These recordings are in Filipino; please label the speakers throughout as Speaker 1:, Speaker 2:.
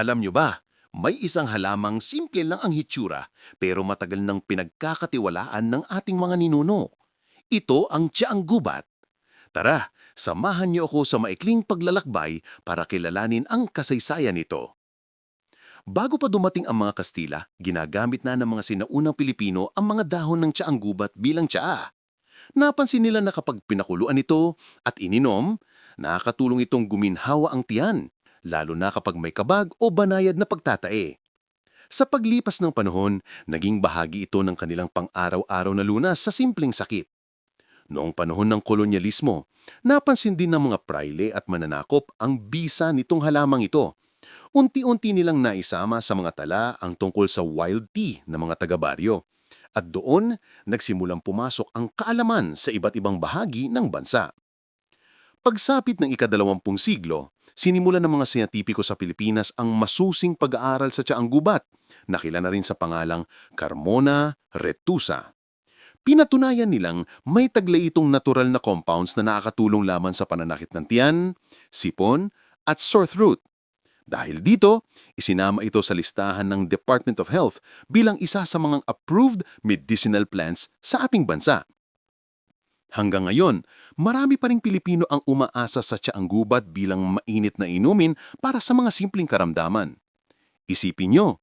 Speaker 1: Alam nyo ba, may isang halamang simple lang ang hitsura pero matagal nang pinagkakatiwalaan ng ating mga ninuno. Ito ang tiyaang gubat. Tara, samahan niyo ako sa maikling paglalakbay para kilalanin ang kasaysayan nito. Bago pa dumating ang mga Kastila, ginagamit na ng mga sinaunang Pilipino ang mga dahon ng tiyaang gubat bilang tsaa. Napansin nila na kapag pinakuluan ito at ininom, nakakatulong itong guminhawa ang tiyan, lalo na kapag may kabag o banayad na pagtatae. Sa paglipas ng panahon, naging bahagi ito ng kanilang pang-araw-araw na lunas sa simpleng sakit. Noong panahon ng kolonyalismo, napansin din ng mga praile at mananakop ang bisa nitong halamang ito. Unti-unti nilang naisama sa mga tala ang tungkol sa wild tea ng mga taga-baryo. At doon, nagsimulang pumasok ang kaalaman sa iba't ibang bahagi ng bansa. Pagsapit ng ikadalawampung siglo, sinimulan ng mga siyentipiko sa Pilipinas ang masusing pag-aaral sa tiyaang gubat, nakilala rin sa pangalang Carmona retusa. Pinatunayan nilang may taglay itong natural na compounds na nakakatulong laman sa pananakit ng tiyan, sipon, at sore throat. Dahil dito, isinama ito sa listahan ng Department of Health bilang isa sa mga approved medicinal plants sa ating bansa. Hanggang ngayon, marami pa ring Pilipino ang umaasa sa tiyaang gubat bilang mainit na inumin para sa mga simpleng karamdaman. Isipin nyo,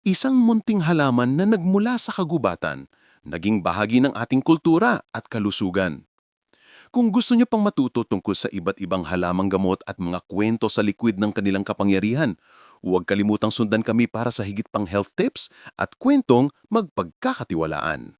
Speaker 1: isang munting halaman na nagmula sa kagubatan, naging bahagi ng ating kultura at kalusugan. Kung gusto nyo pang matuto tungkol sa iba't ibang halamang gamot at mga kwento sa liquid ng kanilang kapangyarihan, huwag kalimutang sundan kami para sa higit pang health tips at kwentong magpagkakatiwalaan.